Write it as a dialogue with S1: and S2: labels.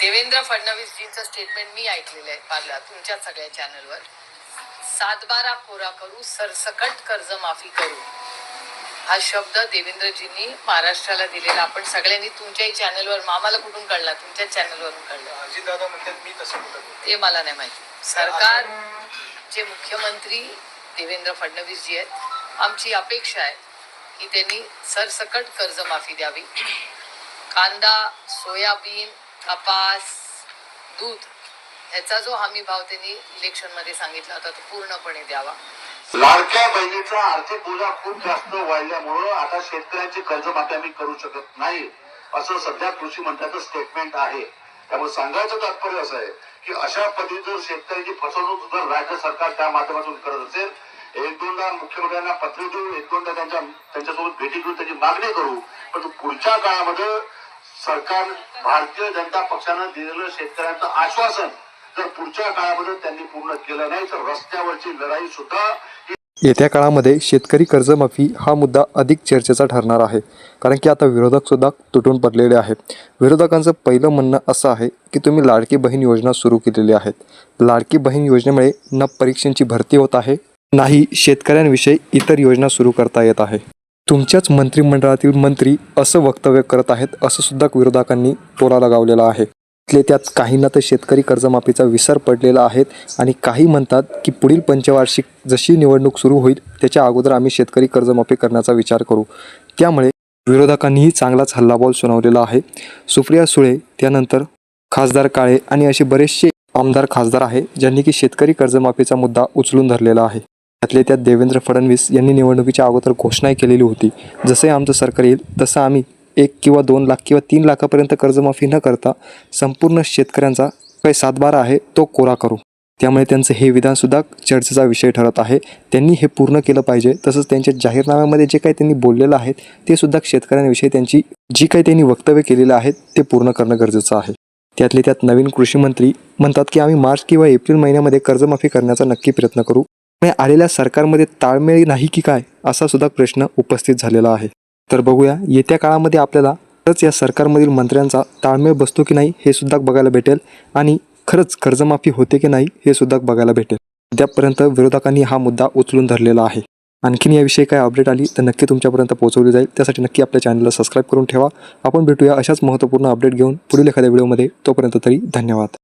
S1: Devendra फडणवीसजींचं statement मी ऐकलेलं आहे पार्ला तुमच्या सगळ्या चॅनलवर सातबारा कोरा करू सरसकट कर्जमाफी करू. हा शब्द देवेंद्रजींनी महाराष्ट्राला दिलेला. आपण सगळ्यांनी तुमच्याही चॅनलवर आम्हाला कुठून कळला? तुमच्याच चॅनलवरून कळलं.
S2: मी तसं.
S1: ते मला नाही माहिती. सरकार चे मुख्यमंत्री देवेंद्र फडणवीस जी आहेत आमची अपेक्षा आहे की त्यांनी सरसकट कर्जमाफी द्यावी. कांदा सोयाबीन कपास दूध ह्याचा जो हमी भाव त्यांनी इलेक्शनमध्ये सांगितला होता तो पूर्णपणे द्यावा.
S3: लाडक्या बहिणीचा आर्थिक बोजा खूप जास्त वाढल्यामुळं आता शेतकऱ्यांची कर्जमाफी आम्ही करू शकत नाही असं सध्या कृषी मंत्र्याचं स्टेटमेंट आहे. त्यामुळे सांगायचं तात्पर्य असं आहे की अशा पद्धतीने जर शेतकऱ्यांची फसवणूक जर राज्य सरकार त्या माध्यमातून करत असेल. एक दोनदा मुख्यमंत्र्यांना पत्र देऊ एक दोनदा त्यांच्या त्यांच्यासोबत भेटी घेऊन त्याची मागणी करू. पण पुढच्या काळामध्ये सरकार भारतीय जनता पक्षानं दिलेलं शेतकऱ्यांचं आश्वासन जर पुढच्या काळामध्ये त्यांनी पूर्ण केलं नाही तर रस्त्यावरची लढाई सुद्धा
S4: येत्या काळामध्ये शेतकरी कर्जमाफी हा मुद्दा अधिक चर्चेचा ठरणार आहे. कारण की आता विरोधक सुद्धा तुटून पडलेले आहेत. विरोधकांचं पहिलं म्हणणं असं आहे की तुम्ही लाडकी बहीण योजना सुरू केलेली आहेत. लाडकी बहीण योजनेमुळे न परीक्षांची भरती होत आहे नाही शेतकऱ्यांविषयी इतर योजना सुरू करता येत आहे. तुमच्याच मंत्रिमंडळातील मंत्री असं वक्तव्य करत आहेत असं सुद्धा विरोधकांनी टोला लगावलेला आहे. तिथले त्यात काहींना तर शेतकरी कर्जमाफीचा विसर पडलेला आहेत आणि काही म्हणतात की पुढील पंचवार्षिक जशी निवडणूक सुरू होईल त्याच्या अगोदर आम्ही शेतकरी कर्जमाफी करण्याचा विचार करू. त्यामुळे विरोधकांनीही चांगलाच हल्लाबॉल सुनावलेला आहे. सुप्रिया सुळे त्यानंतर खासदार काळे आणि असे बरेचसे आमदार खासदार आहे ज्यांनी की शेतकरी कर्जमाफीचा मुद्दा उचलून धरलेला आहे. त्यातले त्यात देवेंद्र फडणवीस यांनी निवडणुकीच्या अगोदर घोषणा केलेली होती. जसे आमचं सरकार येईल तसं आम्ही एक किंवा दोन लाख किंवा तीन लाखापर्यंत कर्जमाफी न करता संपूर्ण शेतकऱ्यांचा काही सातबारा आहे तो कोरा करू. त्यामुळे त्यांचं हे विधानसुद्धा चर्चेचा विषय ठरत आहे. त्यांनी हे पूर्ण केलं पाहिजे. तसंच त्यांच्या जाहीरनाम्यामध्ये जे काही त्यांनी बोललेलं आहे ते सुद्धा शेतकऱ्यांविषयी त्यांची जी काही त्यांनी वक्तव्य केलेलं आहे ते पूर्ण करणं गरजेचं आहे. त्यातले त्यात नवीन कृषी मंत्री म्हणतात की आम्ही मार्च किंवा एप्रिल महिन्यामध्ये कर्जमाफी करण्याचा नक्की प्रयत्न करू. आलेल्या सरकारमध्ये ताळमेळ नाही की काय असा सुद्धा प्रश्न उपस्थित झालेला आहे. तर बघूया येत्या काळामध्ये आपल्याला खरंच या सरकारमधील मंत्र्यांचा ताळमेळ बसतो की नाही हे सुद्धा बघायला भेटेल. आणि खरंच कर्जमाफी होते की नाही हे सुद्धा बघायला भेटेल. त्यापर्यंत विरोधकांनी हा मुद्दा उचलून धरलेला आहे. आणखीन याविषयी काय अपडेट आली तर नक्की तुमच्यापर्यंत पोहोचवली जाईल. त्यासाठी नक्की आपल्या चॅनलला सबस्क्राईब करून ठेवा. आपण भेटूया अशाच महत्त्वपूर्ण अपडेट घेऊन पुढील एखाद्या व्हिडिओमध्ये तोपर्यंत तरी धन्यवाद.